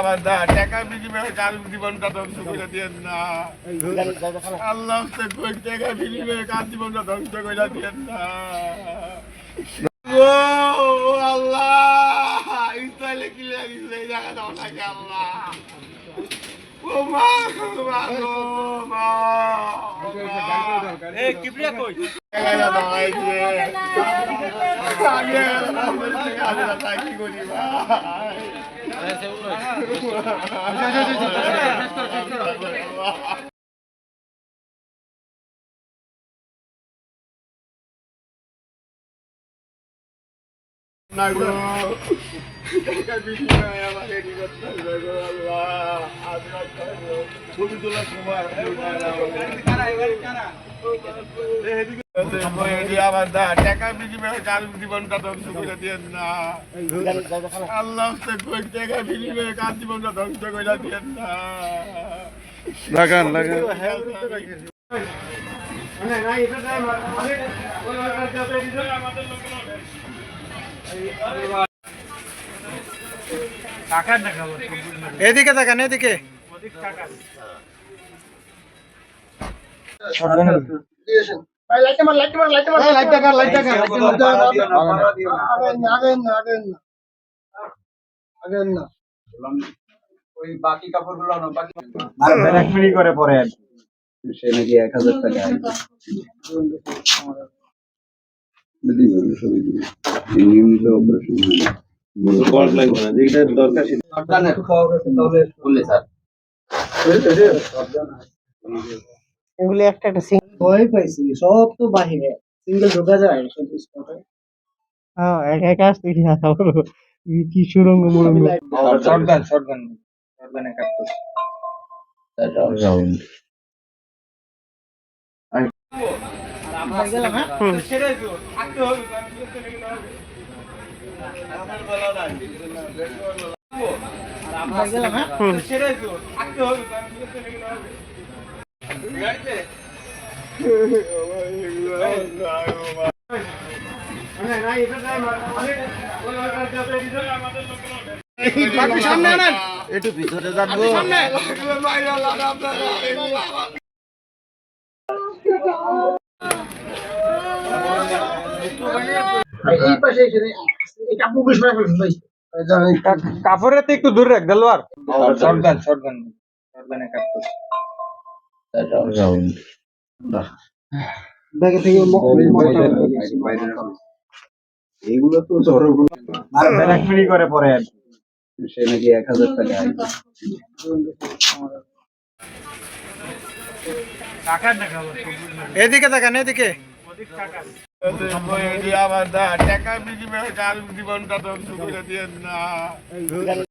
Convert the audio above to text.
আমার দা টাকা বিনিময়ে কার জীবনটা ধ্বংস করে দিয়েন না। আল্লাহ টাকা বিনিময়ে কার জীবনটা ধ্বংস করে দিয়েন না। ও আল্লাহ ইসরায়েলে কি লাগিস জায়গা দাও নাকি আল্লাহ। ও মা ও মা ও মা ও মা। এ কিবরিয়া কই? জায়গা দাও এই যে না। ছবি তোলার সময় আপনি উঠায় না না আল্লাহ কই টাকা বিনিময়ে এদিকে তাকান এদিকে। বাকি ব্যাক মিনি করে পরে সে নাকি এক হাজার টাকা নিয়মিত অপারেশন বললে স্যার এগুলি একটা একটা সিঙ্গেল ভয় পাইছি সব তো বাহিরে। সিঙ্গেল ঢোকা যায় সব স্পটে হ্যাঁ একা একা আসতে কি না কি সুরঙ্গ মুরঙ্গ। শটগান শটগান শটগানে কাটতো একটু ভিতরে যাব এই পাশে এখানে এই কাপড়ের তো একটু দূরে রাখ কাটতো ব্যাগে থেকে এইগুলো তো করে পরে আর সে নাকি এক হাজার টাকা এদিকে তাকান এদিকে। আমার দা টাকা বিনিময়ে কার জীবনটা তো সুবিধা দিয়ে না।